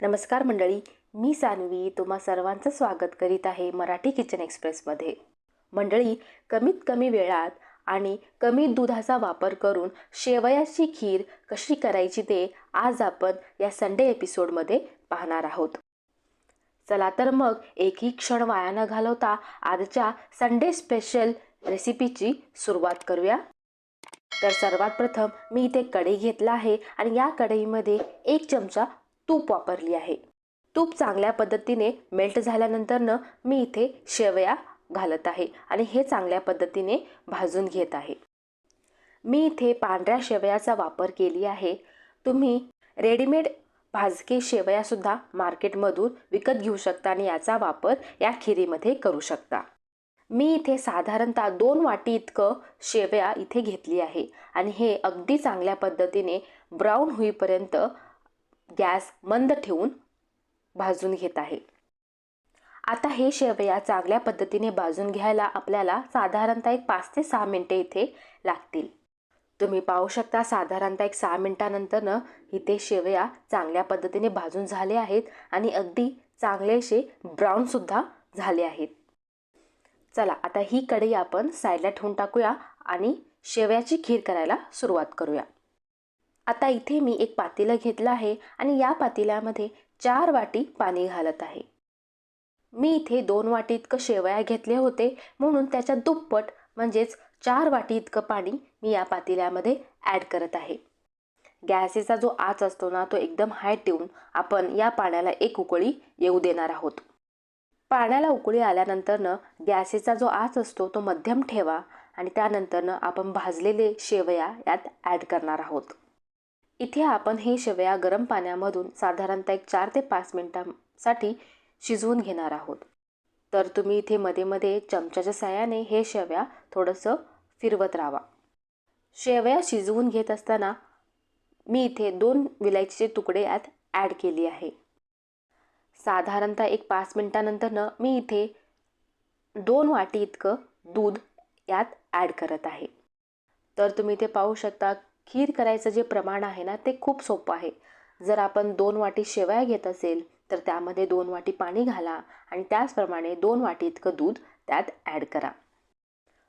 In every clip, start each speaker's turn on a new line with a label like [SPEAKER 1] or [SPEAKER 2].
[SPEAKER 1] नमस्कार मंडळी मी सानवी तुम्हा सर्वांचं स्वागत करीत आहे मराठी किचन एक्सप्रेसमध्ये. मंडळी कमीत कमी वेळात आणि कमी दुधाचा वापर करून शेवयाची खीर कशी करायची ते आज आपण या संडे एपिसोडमध्ये पाहणार आहोत. चला तर मग एकही क्षण वाया न घालवता आजच्या संडे स्पेशल रेसिपीची सुरुवात करूया. तर सर्वात प्रथम मी इथे कढई घेतला आहे आणि या कढईमध्ये एक चमचा तूप वापरली आहे. तूप चांगल्या पद्धतीने मेल्ट झाल्यानंतरनं मी इथे शेवया घालत आहे आणि हे चांगल्या पद्धतीने भाजून घेत आहे. मी इथे पांढऱ्या शेवयाचा वापर केली आहे. तुम्ही रेडीमेड भाजके शेवयासुद्धा मार्केटमधून विकत घेऊ शकता आणि याचा वापर या खिरीमध्ये करू शकता. मी इथे साधारणतः दोन वाटी इतकं शेवया इथे घेतली आहे आणि हे अगदी चांगल्या पद्धतीने ब्राऊन होईपर्यंत गॅस मंद ठेवून भाजून घेत आहे. आता हे शेवया चांगल्या पद्धतीने भाजून घ्यायला आपल्याला साधारणतः एक पाच ते सहा मिनटे इथे लागतील. तुम्ही पाहू शकता साधारणतः एक सहा मिनटानंतरनं इथे शेवया चांगल्या पद्धतीने भाजून झाले आहेत आणि अगदी चांगलेसे ब्राऊनसुद्धा झाले आहेत. चला आता ही कढई आपण साईडला ठेवून टाकूया आणि शेवयाची खीर करायला सुरुवात करूया. आता इथे मी एक पातेलं घेतलं आहे आणि या पातेल्यामध्ये चार वाटी पाणी घालत आहे. मी इथे दोन वाटी इतकं शेवया घेतले होते म्हणून त्याच्या दुप्पट म्हणजेच चार वाटी इतकं पाणी मी या पातेल्यामध्ये ॲड करत आहे. गॅसेचा जो आच असतो ना तो एकदम हाय ठेवून आपण या पाण्याला एक उकळी येऊ देणार आहोत. पाण्याला उकळी आल्यानंतरनं गॅसेचा जो आच असतो तो मध्यम ठेवा आणि त्यानंतरनं आपण भाजलेले शेवया यात ॲड करणार आहोत. इथे आपण हे शेवया गरम पाण्यामधून साधारणतः एक चार ते पाच मिनटांसाठी शिजवून घेणार आहोत. तर तुम्ही इथे मध्ये मध्ये चमच्याच्या साह्याने हे शेवया थोडंसं फिरवत राहा. शेवया शिजवून घेत असताना मी इथे दोन विलायचीचे तुकडे यात ॲड केली आहे. साधारणतः एक पाच मिनटानंतरनं मी इथे दोन वाटी इतकं दूध यात ॲड करत आहे. तर तुम्ही इथे पाहू शकता खीर करायचं जे प्रमाण आहे ना ते खूप सोपं आहे. जर आपण दोन वाटी शेवया घेत असेल तर त्यामध्ये दोन वाटी पाणी घाला आणि त्याचप्रमाणे दोन वाटी इतकं दूध त्यात ॲड करा.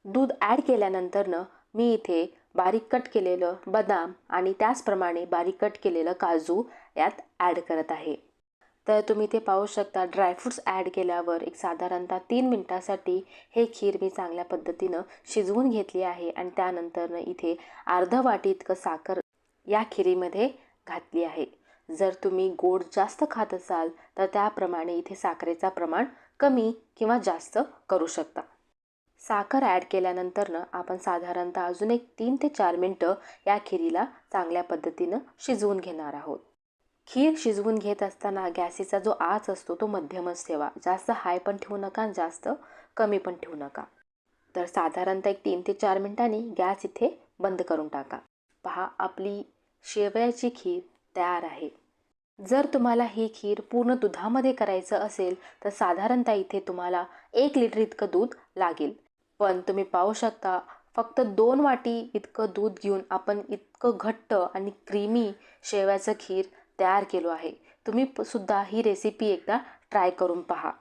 [SPEAKER 1] दूध ॲड केल्यानंतरनं मी इथे बारीक कट केलेलं बदाम आणि त्याचप्रमाणे बारीक कट केलेलं काजू यात ॲड करत आहे. तर तुम्ही ते पाहू शकता. ड्रायफ्रूट्स ॲड केल्यावर एक साधारणतः तीन मिनटासाठी हे खीर मी चांगल्या पद्धतीनं शिजवून घेतली आहे आणि त्यानंतरनं इथे अर्ध वाटी इतकं साखर या खिरीमध्ये घातली आहे. जर तुम्ही गोड जास्त खात असाल तर त्याप्रमाणे इथे साखरेचा प्रमाण कमी किंवा जास्त करू शकता. साखर ॲड केल्यानंतरनं आपण साधारणतः अजून एक तीन ते चार मिनटं या खिरीला चांगल्या पद्धतीनं शिजवून घेणार आहोत. खीर शिजवून घेत असताना गॅसीचा जो आच असतो तो मध्यमच ठेवा. जास्त हाय पण ठेवू नका आणि जास्त कमी पण ठेवू नका. तर साधारणतः एक तीन ते चार मिनटांनी गॅस इथे बंद करून टाका. पहा आपली शेवयाची खीर तयार आहे. जर तुम्हाला ही खीर पूर्ण दुधामध्ये करायचं असेल तर साधारणतः इथे तुम्हाला एक लिटर इतकं दूध लागेल. पण तुम्ही पाहू शकता फक्त दोन वाटी इतकं दूध घेऊन आपण इतकं घट्ट आणि क्रीमी शेवयाचं खीर तयार केलो आहे. तुम्ही सुद्धा ही रेसिपी एकदा ट्राय करून पहा.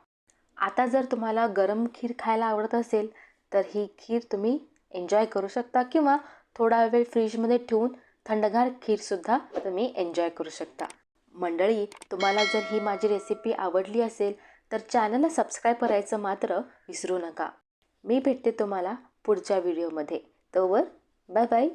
[SPEAKER 1] आता जर तुम्हाला गरम खीर खायला आवडत असेल तर ही खीर तुम्ही एन्जॉय करू शकता किंवा थोडा वेळ फ्रीजमध्ये ठेवून थंडगार खीरसुद्धा तुम्ही एन्जॉय करू शकता. मंडळी तुम्हाला जर ही माझी रेसिपी आवडली असेल तर चॅनलला सबस्क्राईब करायचं मात्र विसरू नका. मी भेटते तुम्हाला पुढच्या व्हिडिओमध्ये तोवर बाय बाय